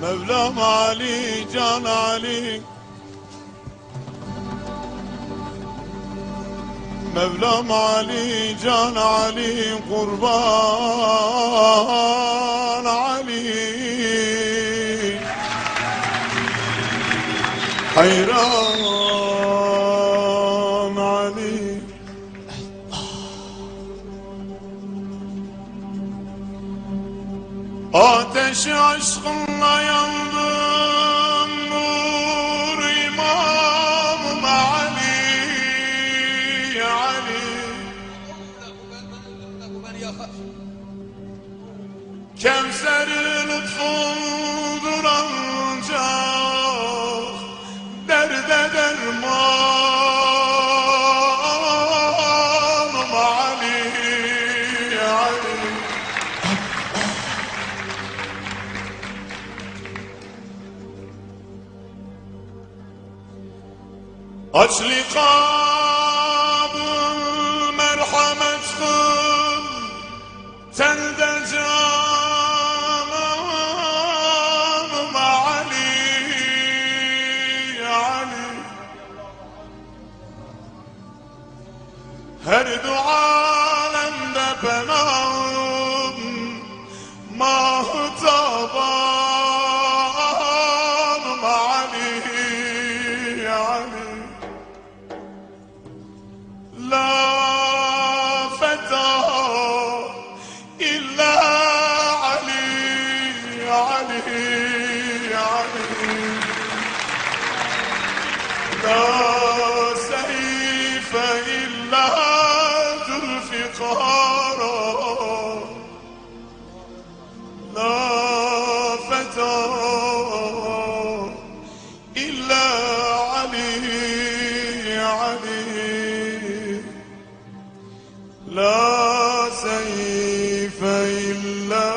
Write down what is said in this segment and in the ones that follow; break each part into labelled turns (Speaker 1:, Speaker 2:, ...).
Speaker 1: Mevlam Ali Can Ali. Mevlam Ali Can Ali Kurban Ali. Hayran Ateşi aşkınla yandım أشلقاء لا سيف إلا ذو الفقار. لا فتى إلا علي علي. لا سيف إلا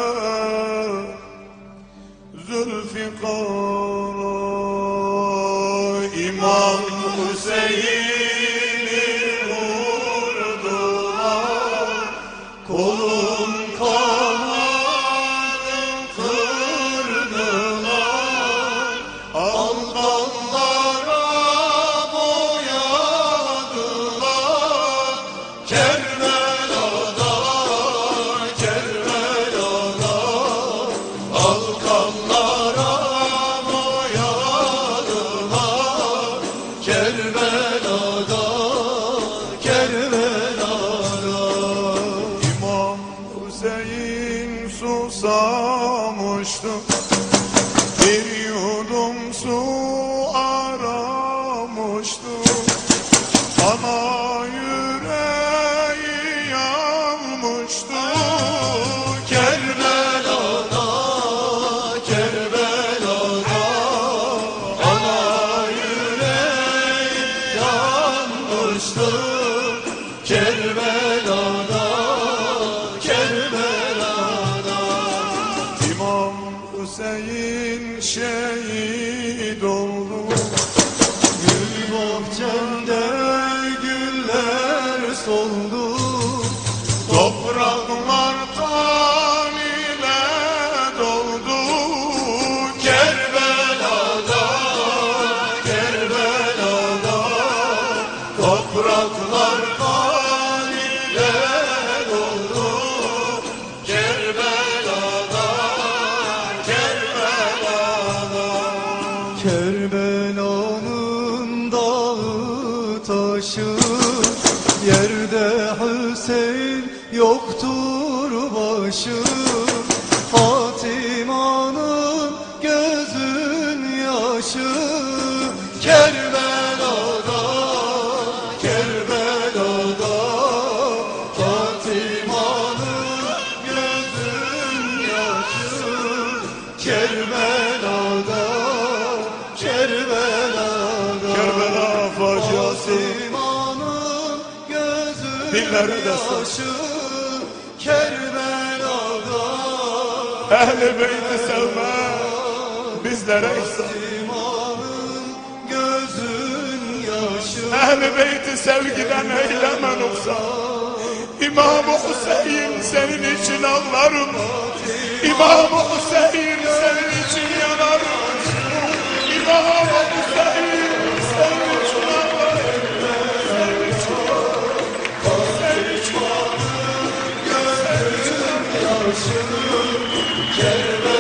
Speaker 1: ذو الفقار. İmam susamıştı Bir yudum su aramıştı Hüseyin şehit oldu
Speaker 2: Yerde Hüseyin yoktur başı. Fatima'nın gözün yaşı. Kerbela'da, Kerbela'da Fatima'nın gözün yaşı. Kerbela'da, Kerbela'da
Speaker 1: destan.
Speaker 2: yaşı Kerbela'da
Speaker 1: Ehl-i beyti sevme. Bizlere ihsan.
Speaker 2: Gözün yaşı
Speaker 1: Ehl-i beyti sevgiden eyleme noksan. İmam-ı Hüseyin senin için ağlarım. İmam-ı Hüseyin yaşım Kerbela'da